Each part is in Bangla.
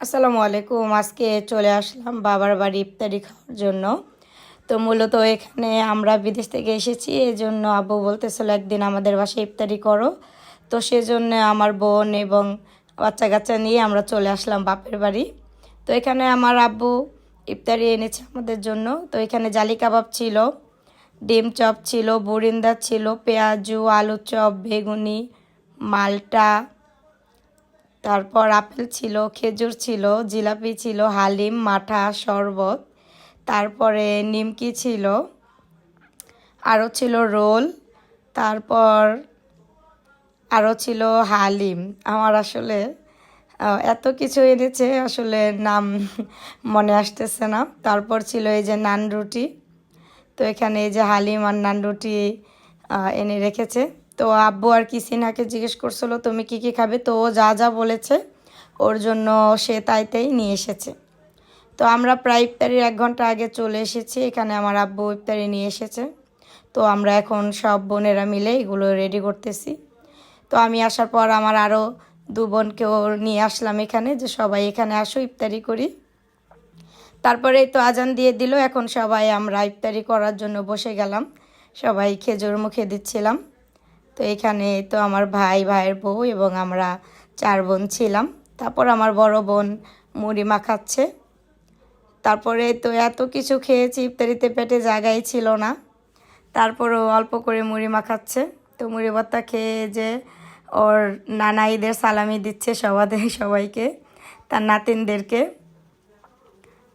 আসসালামু আলাইকুম। আজকে চলে আসলাম বাবার বাড়ি ইফতারি খাওয়ার জন্য। তো মূলত এখানে আমরা বিদেশ থেকে এসেছি এই জন্য আব্বু বলতেছিল, একদিন আমাদের বাসায় ইফতারি করো। তো সেজন্য আমার বোন এবং বাচ্চা কাচ্চা নিয়ে আমরা চলে আসলাম বাপের বাড়ি। তো এখানে আমার আব্বু ইফতারি এনেছে আমাদের জন্য। তো এখানে জালি কাবাব ছিল, ডিম চপ ছিল, বুরিন্দা ছিল, পেঁয়াজু, আলু চপ, বেগুনি, মালটা তারপর আপেল ছিল, খেজুর ছিল, জিলাপি ছিল, হালিম, মাঠা, শরবত, তারপরে নিমকি ছিল, আরও ছিল রোল, তারপর আরও ছিল হালিম। আমার আসলে এত কিছু এনেছে, আসলে নাম মনে আসতেছে না। তারপর ছিল এই যে নান রুটি। তো এখানে এই যে হালিম আর নান রুটি এনে রেখেছে। তো আব্বু আর কি সিনহাকে জিজ্ঞেস করছিল, তুমি কি কি খাবে? তো ও যা যা বলেছে, ওর জন্য সে তাইতেই নিয়ে এসেছে। তো আমরা প্রায় ইফতারির এক ঘণ্টা আগে চলে এসেছি, এখানে আমার আব্বু ইফতারি নিয়ে এসেছে। তো আমরা এখন সব বোনেরা মিলে এগুলো রেডি করতেছি। তো আমি আসার পর আমার আরও দু বোনকেও নিয়ে আসলাম এখানে, যে সবাই এখানে আসো, ইফতারি করি। তারপরে তো আজান দিয়ে দিল, এখন সবাই আমরা ইফতারি করার জন্য বসে গেলাম। সবাই খেজুর মুখে দিচ্ছিলাম। তো এখানে তো আমার ভাই, ভাইয়ের বউ এবং আমরা চার বোন ছিলাম। তারপর আমার বড় বোন মুড়ি মাখাচ্ছে। তারপরে তো এত কিছু খেয়েছি, ইফতারিতে পেটে জায়গাই ছিল না। তারপরও অল্প করে মুড়ি মাখাচ্ছে। তো মুড়ি ভর্তা খেয়ে যে ওর নানাইদের সালামি দিচ্ছে সবাদের সবাইকে, তার নাতিনদেরকে।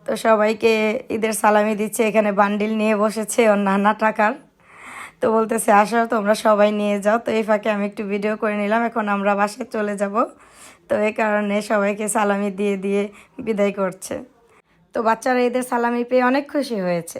তো সবাইকে ঈদের সালামি দিচ্ছে, এখানে বান্ডিল নিয়ে বসেছে ওর নানা টাকার। তো বলতেছে, আসো, তোমরা সবাই নিয়ে যাও। তো এই ফাঁকে আমি একটু ভিডিও করে নিলাম, এখন আমরা বাসায় চলে যাব। তো এই কারণে সবাইকে সালামি দিয়ে দিয়ে বিদায় করছে। তো বাচ্চারা এদের সালামি পেয়ে অনেক খুশি হয়েছে।